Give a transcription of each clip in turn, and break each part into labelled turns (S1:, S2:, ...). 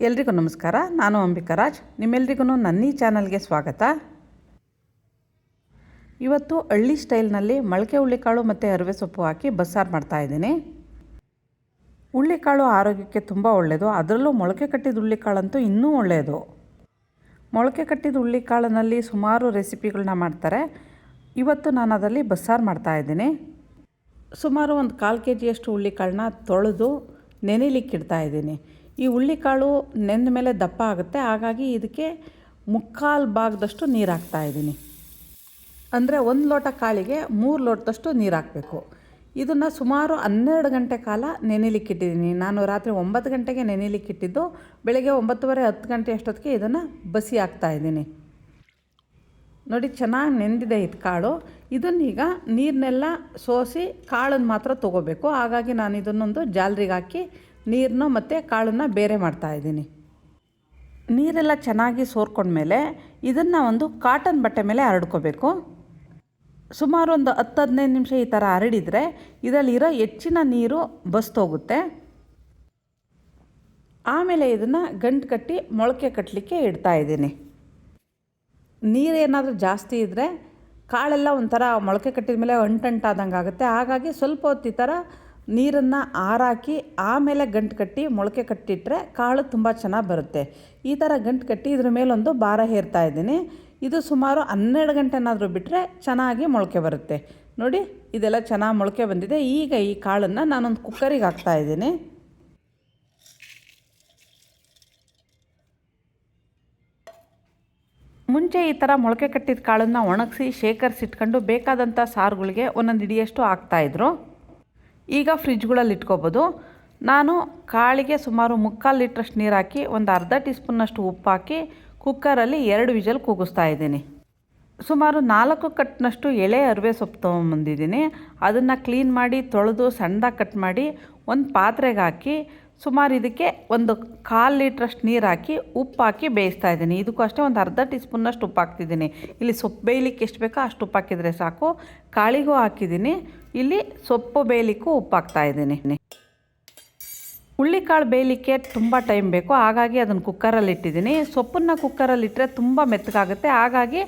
S1: ಎಲ್ರಿಗೂ ನಮಸ್ಕಾರ. ನಾನು ಅಂಬಿಕಾ ರಾಜ್. ನಿಮ್ಮೆಲ್ರಿಗೂ ನನ್ನ ಈ ಚಾನಲ್ಗೆ ಸ್ವಾಗತ. ಇವತ್ತು ಹಳ್ಳಿ ಸ್ಟೈಲ್ನಲ್ಲಿ ಮೊಳಕೆ ಹುಳ್ಳಿಕಾಳು ಮತ್ತು ಅರಿವೆ ಸೊಪ್ಪು ಹಾಕಿ ಬಸ್ಸಾರು ಮಾಡ್ತಾಯಿದ್ದೀನಿ ಹುಳ್ಳಿಕಾಳು ಆರೋಗ್ಯಕ್ಕೆ ತುಂಬ ಒಳ್ಳೆಯದು ಅದರಲ್ಲೂ ಮೊಳಕೆ ಕಟ್ಟಿದ ಹುಳ್ಳಿಕಾಳಂತೂ ಇನ್ನೂ ಒಳ್ಳೆಯದು ಮೊಳಕೆ ಕಟ್ಟಿದ ಹುಳ್ಳಿಕಾಳಿನಲ್ಲಿ ಸುಮಾರು ರೆಸಿಪಿಗಳನ್ನ ಮಾಡ್ತಾರೆ. ಇವತ್ತು ನಾನು ಅದರಲ್ಲಿ ಬಸ್ಸಾರು ಮಾಡ್ತಾಯಿದ್ದೀನಿ ಸುಮಾರು ಒಂದು ಕಾಲು ಕೆ ಜಿಯಷ್ಟು ಹುಳ್ಳಿಕಾಳನ್ನ ತೊಳೆದು ನೆನೆಲಿಕ್ಕೆ ಇಡ್ತಾ ಇದ್ದೀನಿ. ಈ ಹುಳ್ಳಿಕಾಳು ನೆಂದ ಮೇಲೆ ದಪ್ಪ ಆಗುತ್ತೆ. ಹಾಗಾಗಿ ಇದಕ್ಕೆ ಮುಕ್ಕಾಲು ಭಾಗದಷ್ಟು ನೀರು ಹಾಕ್ತಾ ಇದ್ದೀನಿ. ಅಂದರೆ ಒಂದು ಲೋಟ ಕಾಳಿಗೆ ಮೂರು ಲೋಟದಷ್ಟು ನೀರು ಹಾಕಬೇಕು. ಇದನ್ನು ಸುಮಾರು ಹನ್ನೆರಡು ಗಂಟೆ ಕಾಲ ನೆನೆಲಿಕ್ಕಿಟ್ಟಿದ್ದೀನಿ ನಾನು ರಾತ್ರಿ ಒಂಬತ್ತು ಗಂಟೆಗೆ ನೆನೆಲಿಕ್ಕಿಟ್ಟಿದ್ದು ಬೆಳಗ್ಗೆ ಒಂಬತ್ತುವರೆ ಹತ್ತು ಗಂಟೆ ಅಷ್ಟೊತ್ತಿಗೆ ಇದನ್ನು ಬಸಿ ಹಾಕ್ತಾಯಿದ್ದೀನಿ ನೋಡಿ, ಚೆನ್ನಾಗಿ ನೆಂದಿದೆ ಇದು ಕಾಳು. ಇದನ್ನೀಗ ನೀರನ್ನೆಲ್ಲ ಸೋಸಿ ಕಾಳನ್ನು ಮಾತ್ರ ತೊಗೋಬೇಕು. ಹಾಗಾಗಿ ನಾನು ಇದನ್ನೊಂದು ಜಾಲರಿಗೆ ಹಾಕಿ ನೀರನ್ನು ಮತ್ತು ಕಾಳನ್ನು ಬೇರೆ ಮಾಡ್ತಾಯಿದ್ದೀನಿ ನೀರೆಲ್ಲ ಚೆನ್ನಾಗಿ ಸೋರ್ಕೊಂಡ್ಮೇಲೆ ಇದನ್ನು ಒಂದು ಕಾಟನ್ ಬಟ್ಟೆ ಮೇಲೆ ಹರಡ್ಕೋಬೇಕು. ಸುಮಾರು ಒಂದು ಹತ್ತು ಹದಿನೈದು ನಿಮಿಷ ಈ ಥರ ಹರಡಿದರೆ ಇದರಲ್ಲಿರೋ ಹೆಚ್ಚಿನ ನೀರು ಬಸ್ತೋಗುತ್ತೆ ಆಮೇಲೆ ಇದನ್ನು ಗಂಟು ಕಟ್ಟಿ ಮೊಳಕೆ ಕಟ್ಟಲಿಕ್ಕೆ ಇಡ್ತಾಯಿದ್ದೀನಿ ನೀರೇನಾದರೂ ಜಾಸ್ತಿ ಇದ್ದರೆ ಕಾಳೆಲ್ಲ ಒಂಥರ ಮೊಳಕೆ ಕಟ್ಟಿದ ಮೇಲೆ ಅಂಟಂಟಾದಂಗೆ ಆಗುತ್ತೆ ಹಾಗಾಗಿ ಸ್ವಲ್ಪ ಹೊತ್ತು ಈ ಥರ ನೀರನ್ನು ಆರಾಕಿ ಆಮೇಲೆ ಗಂಟು ಕಟ್ಟಿ ಮೊಳಕೆ ಕಟ್ಟಿಟ್ರೆ ಕಾಳು ತುಂಬ ಚೆನ್ನಾಗಿ ಬರುತ್ತೆ. ಈ ಥರ ಗಂಟು ಕಟ್ಟಿ ಇದ್ರ ಮೇಲೊಂದು ಭಾರ ಹೇರ್ತಾ ಇದ್ದೀನಿ. ಇದು ಸುಮಾರು ಹನ್ನೆರಡು ಗಂಟೆನಾದರೂ ಬಿಟ್ಟರೆ ಚೆನ್ನಾಗಿ ಮೊಳಕೆ ಬರುತ್ತೆ. ನೋಡಿ, ಇದೆಲ್ಲ ಚೆನ್ನಾಗಿ ಮೊಳಕೆ ಬಂದಿದೆ. ಈಗ ಈ ಕಾಳನ್ನು ನಾನೊಂದು ಕುಕ್ಕರಿಗೆ ಹಾಕ್ತಾಯಿದ್ದೀನಿ ಮುಂಚೆ ಈ ಥರ ಮೊಳಕೆ ಕಟ್ಟಿದ ಕಾಳನ್ನು ಒಣಗಿಸಿ ಶೇಖರಿಸಿಟ್ಕೊಂಡು ಬೇಕಾದಂಥ ಸಾರುಗಳಿಗೆ ಒಂದೊಂದು ಹಿಡಿಯಷ್ಟು ಹಾಕ್ತಾಯಿದ್ರು ಈಗ ಫ್ರಿಜ್ಗಳಲ್ಲಿ ಇಟ್ಕೋಬೋದು. ನಾನು ಕಾಳಿಗೆ ಸುಮಾರು ಮುಕ್ಕಾಲು ಲೀಟ್ರಷ್ಟು ನೀರು ಹಾಕಿ ಒಂದು ಅರ್ಧ ಟೀ ಸ್ಪೂನ್ನಷ್ಟು ಉಪ್ಪು ಹಾಕಿ ಕುಕ್ಕರಲ್ಲಿ ಎರಡು ವಿಜಲ್ ಕೂಗಿಸ್ತಾ ಇದ್ದೀನಿ. ಸುಮಾರು ನಾಲ್ಕು ಕಟ್ನಷ್ಟು ಎಳೆ ಅರಿವೆ ಸೊಪ್ಪು ತೊಗೊಂಬಂದಿದ್ದೀನಿ. ಅದನ್ನು ಕ್ಲೀನ್ ಮಾಡಿ ತೊಳೆದು ಸಣ್ಣದಾಗಿ ಕಟ್ ಮಾಡಿ ಒಂದು ಪಾತ್ರೆಗೆ ಹಾಕಿ ಸುಮಾರು ಇದಕ್ಕೆ ಒಂದು ಕಾಲು ಲೀಟ್ರಷ್ಟು ನೀರು ಹಾಕಿ ಉಪ್ಪು ಹಾಕಿ ಬೇಯಿಸ್ತಾ ಇದ್ದೀನಿ. ಇದಕ್ಕೂ ಅಷ್ಟೇ ಒಂದು ಅರ್ಧ ಟೀ ಸ್ಪೂನ್ನಷ್ಟು ಉಪ್ಪು ಹಾಕ್ತಿದ್ದೀನಿ ಇಲ್ಲಿ ಸೊಪ್ಪು ಬೇಯಲಿಕ್ಕೆ ಎಷ್ಟು ಬೇಕೋ ಅಷ್ಟು ಉಪ್ಪು ಹಾಕಿದರೆ ಸಾಕು. ಕಾಳಿಗೂ ಹಾಕಿದ್ದೀನಿ. ಇಲ್ಲಿ ಸೊಪ್ಪು ಬೇಯಲಿಕ್ಕೂ ಉಪ್ಪು ಹಾಕ್ತಾ ಇದ್ದೀನಿ. ಹುಳ್ಳಿಕಾಳು ಬೇಯಲಿಕ್ಕೆ ತುಂಬ ಟೈಮ್ ಬೇಕು. ಹಾಗಾಗಿ ಅದನ್ನು ಕುಕ್ಕರಲ್ಲಿ ಇಟ್ಟಿದ್ದೀನಿ. ಸೊಪ್ಪನ್ನು ಕುಕ್ಕರಲ್ಲಿ ಇಟ್ಟರೆ ತುಂಬ ಮೆತ್ತಗಾಗುತ್ತೆ. ಹಾಗಾಗಿ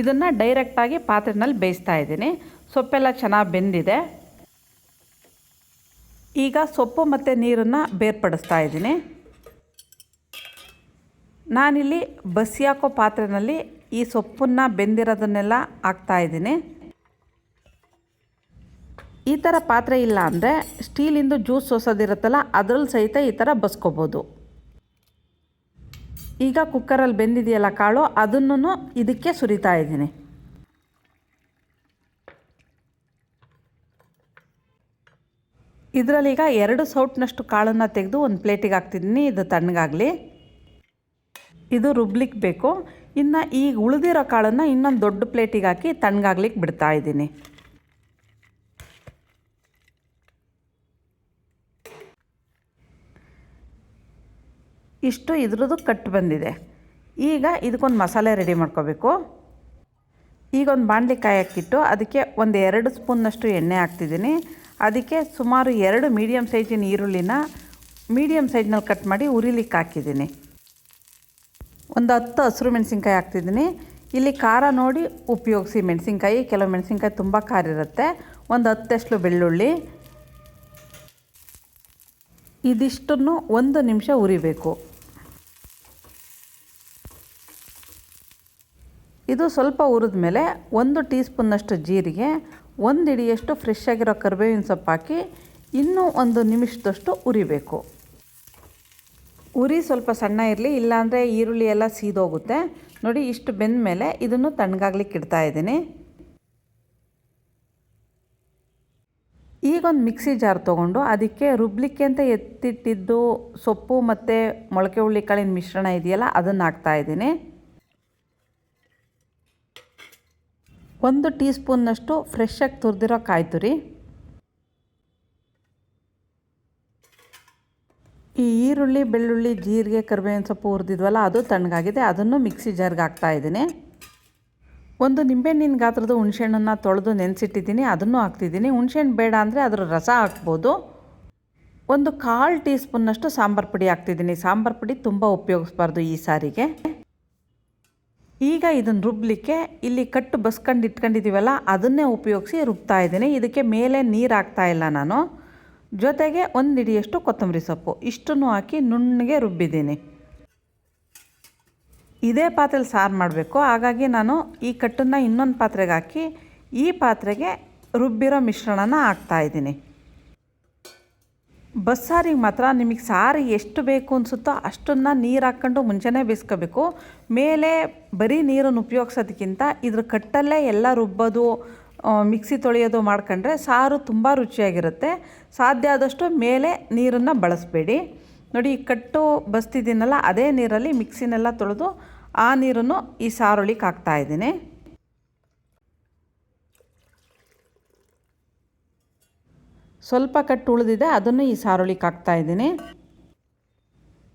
S1: ಇದನ್ನು ಡೈರೆಕ್ಟಾಗಿ ಪಾತ್ರೆನಲ್ಲಿ ಬೇಯಿಸ್ತಾ ಇದ್ದೀನಿ. ಸೊಪ್ಪೆಲ್ಲ ಚೆನ್ನಾಗಿ ಬೆಂದಿದೆ. ಈಗ ಸೊಪ್ಪು ಮತ್ತು ನೀರನ್ನು ಬೇರ್ಪಡಿಸ್ತಾ ಇದ್ದೀನಿ. ನಾನಿಲ್ಲಿ ಬಸಿಯಾಕೋ ಪಾತ್ರೆಯಲ್ಲಿ ಈ ಸೊಪ್ಪನ್ನು ಬೆಂದಿರೋದನ್ನೆಲ್ಲ ಹಾಕ್ತಾಯಿದ್ದೀನಿ ಈ ಥರ ಪಾತ್ರೆ ಇಲ್ಲ ಅಂದರೆ ಸ್ಟೀಲಿಂದು ಜ್ಯೂಸ್ ಸೋಸೋದಿರುತ್ತಲ್ಲ ಅದ್ರಲ್ಲಿ ಸಹಿತ ಈ ಥರ ಬಸ್ಕೋಬೋದು. ಈಗ ಕುಕ್ಕರಲ್ಲಿ ಬೆಂದಿದೆಯಲ್ಲ ಕಾಳು ಅದನ್ನು ಇದಕ್ಕೆ ಸುರಿತಾ ಇದ್ದೀನಿ. ಇದರಲ್ಲೀಗ ಎರಡು ಸೌಟ್ನಷ್ಟು ಕಾಳನ್ನು ತೆಗೆದು ಒಂದು ಪ್ಲೇಟಿಗೆ ಹಾಕ್ತಿದ್ದೀನಿ, ಇದು ತಣ್ಣಗಾಗಲಿ. ಇದು ರುಬ್ಲಿಕ್ಕೆ ಬೇಕು. ಇನ್ನು ಈಗ ಉಳಿದಿರೋ ಕಾಳನ್ನು ಇನ್ನೊಂದು ದೊಡ್ಡ ಪ್ಲೇಟಿಗೆ ಹಾಕಿ ತಣ್ಣಗಾಗ್ಲಿಕ್ಕೆ ಬಿಡ್ತಾ ಇದ್ದೀನಿ. ಇಷ್ಟು ಇದ್ರದ್ದು ಕಟ್ ಬಂದಿದೆ. ಈಗ ಇದಕ್ಕೊಂದು ಮಸಾಲೆ ರೆಡಿ ಮಾಡ್ಕೋಬೇಕು. ಈಗ ಒಂದು ಬಾಣಲಿ ಹಾಕಿಟ್ಟು ಅದಕ್ಕೆ ಒಂದು ಎರಡು ಸ್ಪೂನ್ನಷ್ಟು ಎಣ್ಣೆ ಹಾಕ್ತಿದ್ದೀನಿ. ಅದಕ್ಕೆ ಸುಮಾರು ಎರಡು ಮೀಡಿಯಮ್ ಸೈಜಿನ ಈರುಳ್ಳಿನ ಮೀಡಿಯಮ್ ಸೈಜ್ನಲ್ಲಿ ಕಟ್ ಮಾಡಿ ಉರಿಲಿಕ್ಕೆ ಹಾಕಿದ್ದೀನಿ. ಒಂದು ಹತ್ತು ಹಸಿರು ಮೆಣಸಿನ್ಕಾಯಿ ಹಾಕ್ತಿದ್ದೀನಿ. ಇಲ್ಲಿ ಖಾರ ನೋಡಿ ಉಪಯೋಗಿಸಿ ಮೆಣಸಿನ್ಕಾಯಿ, ಕೆಲವು ಮೆಣಸಿನ್ಕಾಯಿ ತುಂಬ ಖಾರ ಇರುತ್ತೆ. ಒಂದು ಹತ್ತಷ್ಟು ಬೆಳ್ಳುಳ್ಳಿ. ಇದಿಷ್ಟನ್ನು ಒಂದು ನಿಮಿಷ ಉರಿಬೇಕು. ಇದು ಸ್ವಲ್ಪ ಹುರಿದ ಮೇಲೆ ಒಂದು ಟೀ ಸ್ಪೂನ್ನಷ್ಟು ಜೀರಿಗೆ, ಒಂದು ಹಿಡಿಯಷ್ಟು ಫ್ರೆಶ್ ಆಗಿರೋ ಕರಿಬೇವಿನ ಸೊಪ್ಪು ಹಾಕಿ ಇನ್ನೂ ಒಂದು ನಿಮಿಷದಷ್ಟು ಉರಿಬೇಕು ಉರಿ ಸ್ವಲ್ಪ ಸಣ್ಣ ಇರಲಿ, ಇಲ್ಲಾಂದರೆ ಈರುಳ್ಳಿ ಎಲ್ಲ ಸೀದೋಗುತ್ತೆ. ನೋಡಿ, ಇಷ್ಟು ಬೆಂದ ಮೇಲೆ ಇದನ್ನು ತಣ್ಣಗಾಗ್ಲಿಕ್ಕೆ ಇಡ್ತಾ ಇದ್ದೀನಿ. ಈಗೊಂದು ಮಿಕ್ಸಿ ಜಾರ್ ತೊಗೊಂಡು ಅದಕ್ಕೆ ರುಬ್ಲಿಕ್ಕೆ ಅಂತ ಎತ್ತಿಟ್ಟಿದ್ದು ಸೊಪ್ಪು ಮತ್ತು ಮೊಳಕೆ ಹುಳ್ಳಿಕಾಳಿನ ಮಿಶ್ರಣ ಇದೆಯಲ್ಲ, ಅದನ್ನು ಹಾಕ್ತಾಯಿದ್ದೀನಿ ಒಂದು ಟೀ ಸ್ಪೂನ್ನಷ್ಟು ಫ್ರೆಶ್ಶಾಗಿ ತುರಿದಿರೋ ಕಾಯಿ ತುರಿ. ಈ ಈರುಳ್ಳಿ, ಬೆಳ್ಳುಳ್ಳಿ, ಜೀರಿಗೆ, ಕರಿಬೇವಿನ ಸೊಪ್ಪು ಹುರಿದಿದ್ವಲ್ಲ, ಅದು ತಣ್ಣಗಾಗಿದೆ. ಅದನ್ನು ಮಿಕ್ಸಿ ಜಾರ್ಗೆ ಹಾಕ್ತಾ ಇದ್ದೀನಿ. ಒಂದು ನಿಂಬೆಹಣ್ಣಿನ ಗಾತ್ರದ ಹುಣಸೆಹಣ್ಣನ್ನು ತೊಳೆದು ನೆನೆಸಿಟ್ಟಿದ್ದೀನಿ. ಅದನ್ನು ಹಾಕ್ತಿದ್ದೀನಿ. ಹುಣಸೆಹಣ್ಣು ಬೇಡ ಅಂದರೆ ಅದರ ರಸ ಹಾಕ್ಬೋದು. ಒಂದು ಕಾಲು ಟೀ ಸ್ಪೂನ್ನಷ್ಟು ಸಾಂಬಾರು ಪುಡಿ ಹಾಕ್ತಿದ್ದೀನಿ. ಸಾಂಬಾರು ಪುಡಿ ತುಂಬ ಉಪಯೋಗಿಸ್ಬಾರ್ದು ಈ ಸಾರಿಗೆ. ಈಗ ಇದನ್ನು ರುಬ್ಬಲಿಕ್ಕೆ ಇಲ್ಲಿ ಕಟ್ಟು ಬಸ್ಕೊಂಡು ಇಟ್ಕೊಂಡಿದ್ದೀವಲ್ಲ ಅದನ್ನೇ ಉಪಯೋಗಿಸಿ ರುಬ್ತಾ ಇದ್ದೀನಿ. ಇದಕ್ಕೆ ಮೇಲೆ ನೀರು ಹಾಕ್ತಾ ಇಲ್ಲ ನಾನು. ಜೊತೆಗೆ ಒಂದು ಹಿಡಿಯಷ್ಟು ಕೊತ್ತಂಬರಿ ಸೊಪ್ಪು. ಇಷ್ಟನ್ನು ಹಾಕಿ ನುಣ್ಣಗೆ ರುಬ್ಬಿದ್ದೀನಿ. ಇದೇ ಪಾತ್ರೆಲಿ ಸಾರು ಮಾಡಬೇಕು. ಹಾಗಾಗಿ ನಾನು ಈ ಕಟ್ಟನ್ನು ಇನ್ನೊಂದು ಪಾತ್ರೆಗೆ ಹಾಕಿ ಈ ಪಾತ್ರೆಗೆ ರುಬ್ಬಿರೋ ಮಿಶ್ರಣನ ಹಾಕ್ತಾಯಿದ್ದೀನಿ ಬಸ್ಸಾರಿಗೆ ಮಾತ್ರ ನಿಮಗೆ ಸಾರು ಎಷ್ಟು ಬೇಕು ಅನಿಸುತ್ತೋ ಅಷ್ಟನ್ನು ನೀರು ಹಾಕ್ಕೊಂಡು ಮುಂಚೆನೇ ಬೇಯಿಸ್ಕೋಬೇಕು ಮೇಲೆ ಬರೀ ನೀರನ್ನು ಉಪಯೋಗಿಸೋದಕ್ಕಿಂತ ಇದ್ರ ಕಟ್ಟಲ್ಲೇ ಎಲ್ಲ ರುಬ್ಬೋದು ಮಿಕ್ಸಿ ತೊಳೆಯೋದು ಮಾಡ್ಕೊಂಡ್ರೆ ಸಾರು ತುಂಬ ರುಚಿಯಾಗಿರುತ್ತೆ. ಸಾಧ್ಯ ಆದಷ್ಟು ಮೇಲೆ ನೀರನ್ನು ಬಳಸಬೇಡಿ. ನೋಡಿ, ಈ ಕಟ್ಟು ಬಸ್ತಿದ್ದೀನಲ್ಲ, ಅದೇ ನೀರಲ್ಲಿ ಮಿಕ್ಸಿನೆಲ್ಲ ತೊಳೆದು ಆ ನೀರನ್ನು ಈ ಸಾರೊಳಿಗೆ ಹಾಕ್ತಾಯಿದ್ದೀನಿ ಸ್ವಲ್ಪ ಕಟ್ಟು ಉಳಿದಿದೆ, ಅದನ್ನು ಈ ಸಾರೊಳಿಗೆ ಹಾಕ್ತಾಯಿದ್ದೀನಿ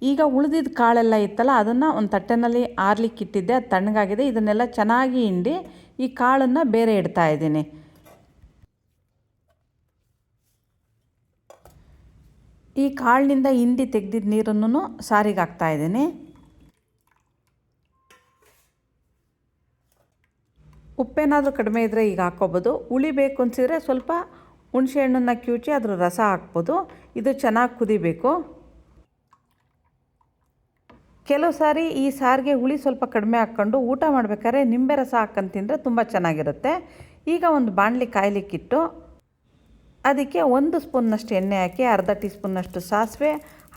S1: ಈಗ ಉಳಿದಿದ್ದ ಕಾಳೆಲ್ಲ ಇತ್ತಲ್ಲ, ಅದನ್ನು ಒಂದು ತಟ್ಟೆನಲ್ಲಿ ಆರ್ಲಿಕ್ಕೆ ಇಟ್ಟಿದ್ದೆ, ಅದು ತಣ್ಣಗಾಗಿದೆ. ಇದನ್ನೆಲ್ಲ ಚೆನ್ನಾಗಿ ಹಿಂಡಿ ಈ ಕಾಳನ್ನು ಬೇರೆ ಇಡ್ತಾ ಇದ್ದೀನಿ. ಈ ಕಾಳಿನಿಂದ ಹಿಂಡಿ ತೆಗೆದಿದ್ದ ನೀರನ್ನು ಸಾರಿಗೆ ಹಾಕ್ತಾ ಇದ್ದೀನಿ. ಉಪ್ಪೇನಾದರೂ ಕಡಿಮೆ ಇದ್ದರೆ ಈಗ ಹಾಕ್ಕೋಬೋದು ಉಳಿಬೇಕು ಅನಿಸಿದರೆ ಸ್ವಲ್ಪ ಹುಣಸೆ ಹಣ್ಣನ್ನು ಕಿವುಚಿ ಅದರ ರಸ ಹಾಕ್ಬೋದು. ಇದು ಚೆನ್ನಾಗಿ ಕುದಿಬೇಕು. ಕೆಲವು ಸಾರಿ ಈ ಸಾರಿಗೆ ಹುಳಿ ಸ್ವಲ್ಪ ಕಡಿಮೆ ಹಾಕ್ಕೊಂಡು ಊಟ ಮಾಡಬೇಕಾದ್ರೆ ನಿಂಬೆ ರಸ ಹಾಕ್ಕೊಂಡು ತಿಂದರೆ ತುಂಬ ಚೆನ್ನಾಗಿರುತ್ತೆ. ಈಗ ಒಂದು ಬಾಣಲಿ ಕಾಯಲಿಕ್ಕಿಟ್ಟು ಅದಕ್ಕೆ ಒಂದು ಸ್ಪೂನ್ನಷ್ಟು ಎಣ್ಣೆ ಹಾಕಿ ಅರ್ಧ ಟೀ ಸ್ಪೂನ್ನಷ್ಟು ಸಾಸಿವೆ,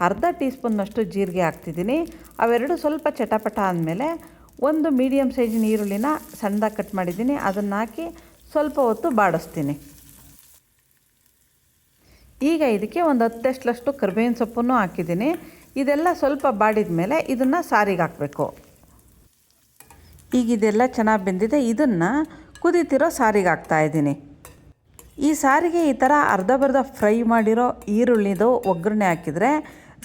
S1: ಅರ್ಧ ಟೀ ಸ್ಪೂನ್ನಷ್ಟು ಜೀರಿಗೆ ಹಾಕ್ತಿದ್ದೀನಿ. ಅವೆರಡು ಸ್ವಲ್ಪ ಚಟಪಟ ಆದಮೇಲೆ ಒಂದು ಮೀಡಿಯಮ್ ಸೈಜಿನ ಈರುಳ್ಳಿನ ಸಣ್ಣದಾಗಿ ಕಟ್ ಮಾಡಿದ್ದೀನಿ. ಅದನ್ನು ಹಾಕಿ ಸ್ವಲ್ಪ ಹೊತ್ತು ಬಾಡಿಸ್ತೀನಿ. ಈಗ ಇದಕ್ಕೆ ಒಂದು ಹತ್ತಷ್ಟಲಷ್ಟು ಕರ್ಬೇವಿನ ಸೊಪ್ಪನ್ನು ಹಾಕಿದ್ದೀನಿ. ಇದೆಲ್ಲ ಸ್ವಲ್ಪ ಬಾಡಿದ ಮೇಲೆ ಇದನ್ನು ಸಾರಿಗೆ ಹಾಕಬೇಕು. ಈಗ ಇದೆಲ್ಲ ಚೆನ್ನಾಗಿ ಬೆಂದಿದೆ. ಇದನ್ನು ಕುದಿತಿರೋ ಸಾರಿಗೆ ಹಾಕ್ತಾಯಿದ್ದೀನಿ ಈ ಸಾರಿಗೆ ಈ ಥರ ಅರ್ಧ ಬರ್ಧ ಫ್ರೈ ಮಾಡಿರೋ ಈರುಳ್ಳಿದು ಒಗ್ಗರಣೆ ಹಾಕಿದರೆ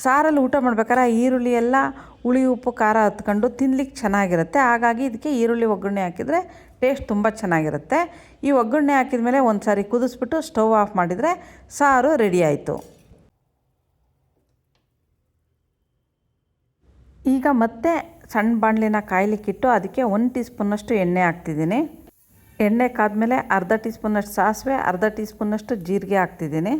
S1: ಸಾರಲ್ಲಿ ಊಟ ಮಾಡ್ಬೇಕಾದ್ರೆ ಈರುಳ್ಳಿ ಎಲ್ಲ ಹುಳಿ, ಉಪ್ಪು, ಖಾರ ಹತ್ಕೊಂಡು ತಿನ್ಲಿಕ್ಕೆ ಚೆನ್ನಾಗಿರುತ್ತೆ. ಹಾಗಾಗಿ ಇದಕ್ಕೆ ಈರುಳ್ಳಿ ಒಗ್ಗರಣೆ ಹಾಕಿದರೆ ಟೇಸ್ಟ್ ತುಂಬ ಚೆನ್ನಾಗಿರುತ್ತೆ. ಈ ಒಗ್ಗರಣೆ ಹಾಕಿದ ಮೇಲೆ ಒಂದು ಸಾರಿ ಕುದಿಸ್ಬಿಟ್ಟು ಸ್ಟವ್ ಆಫ್ ಮಾಡಿದರೆ ಸಾರು ರೆಡಿ ಆಯಿತು. ಈಗ ಮತ್ತೆ ಸಣ್ಣ ಬಾಣಲಿನ ಕಾಯ್ಲಿಕ್ಕಿಟ್ಟು ಅದಕ್ಕೆ ಒಂದು ಟೀ ಸ್ಪೂನಷ್ಟು ಎಣ್ಣೆ ಹಾಕ್ತಿದ್ದೀನಿ. ಎಣ್ಣೆ ಕಾದ್ಮೇಲೆ ಅರ್ಧ ಟೀ ಸ್ಪೂನಷ್ಟು ಸಾಸಿವೆ, ಅರ್ಧ ಟೀ ಸ್ಪೂನಷ್ಟು ಜೀರಿಗೆ ಹಾಕ್ತಿದ್ದೀನಿ.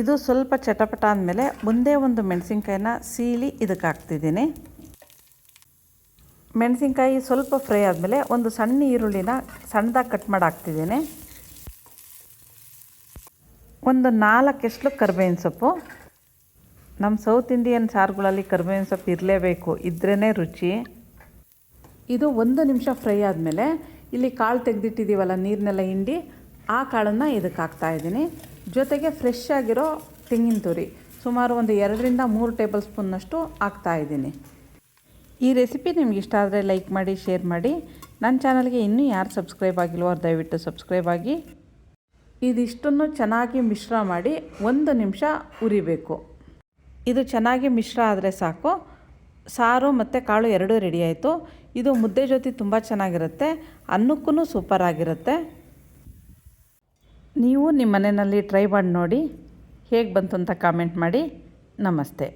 S1: ಇದು ಸ್ವಲ್ಪ ಚಟಪಟ ಅಂದಮೇಲೆ ಮುಂದೆ ಒಂದು ಮೆಣಸಿನ್ಕಾಯಿನ ಸೀಳಿ ಇದಕ್ಕೆ ಹಾಕ್ತಿದ್ದೀನಿ. ಮೆಣಸಿನ್ಕಾಯಿ ಸ್ವಲ್ಪ ಫ್ರೈ ಆದಮೇಲೆ ಒಂದು ಸಣ್ಣ ಈರುಳ್ಳಿನ ಸಣ್ಣದಾಗಿ ಕಟ್ ಮಾಡಿ ಹಾಕ್ತಿದ್ದೀನಿ. ಒಂದು ನಾಲ್ಕು ಎಸ್ಲು ಕರ್ಬೇವಿನ ಸೊಪ್ಪು. ನಮ್ಮ ಸೌತ್ ಇಂಡಿಯನ್ ಸಾರುಗಳಲ್ಲಿ ಕರ್ಬೇವಿನ ಸೊಪ್ಪು ಇರಲೇಬೇಕು ಇದ್ರೇ ರುಚಿ. ಇದು ಒಂದು ನಿಮಿಷ ಫ್ರೈ ಆದಮೇಲೆ ಇಲ್ಲಿ ಕಾಳು ತೆಗೆದಿಟ್ಟಿದ್ದೀವಲ್ಲ ನೀರನ್ನೆಲ್ಲ ಹಿಂಡಿ, ಆ ಕಾಳನ್ನು ಇದಕ್ಕೆ ಹಾಕ್ತಾಯಿದ್ದೀನಿ ಜೊತೆಗೆ ಫ್ರೆಶ್ ಆಗಿರೋ ತೆಂಗಿನ ತುರಿ ಸುಮಾರು ಒಂದು ಎರಡರಿಂದ ಮೂರು ಟೇಬಲ್ ಸ್ಪೂನ್ನಷ್ಟು ಹಾಕ್ತಾಯಿದ್ದೀನಿ ಈ ರೆಸಿಪಿ ನಿಮ್ಗೆ ಇಷ್ಟ ಆದರೆ ಲೈಕ್ ಮಾಡಿ ಶೇರ್ ಮಾಡಿ. ನನ್ನ ಚಾನಲ್ಗೆ ಇನ್ನೂ ಯಾರು ಸಬ್ಸ್ಕ್ರೈಬ್ ಆಗಿಲ್ವೋ ದಯವಿಟ್ಟು ಸಬ್ಸ್ಕ್ರೈಬ್ ಆಗಿ. ಇದಿಷ್ಟನ್ನು ಚೆನ್ನಾಗಿ ಮಿಶ್ರ ಮಾಡಿ ಒಂದು ನಿಮಿಷ ಉರಿಬೇಕು. ಇದು ಚೆನ್ನಾಗಿ ಮಿಶ್ರ ಆದರೆ ಸಾಕು. ಸಾರು ಮತ್ತು ಕಾಳು ಎರಡೂ ರೆಡಿ ಆಯಿತು. ಇದು ಮುದ್ದೆ ಜೊತೆ ತುಂಬ ಚೆನ್ನಾಗಿರುತ್ತೆ. ಅನ್ನಕ್ಕೂ ಸೂಪರ್ ಆಗಿರುತ್ತೆ. ನೀವು ನಿಮ್ಮ ಮನೆಯಲ್ಲಿ ಟ್ರೈ ಮಾಡಿ ನೋಡಿ. ಹೇಗೆ ಬಂತು ಅಂತ ಕಾಮೆಂಟ್ ಮಾಡಿ. ನಮಸ್ತೆ.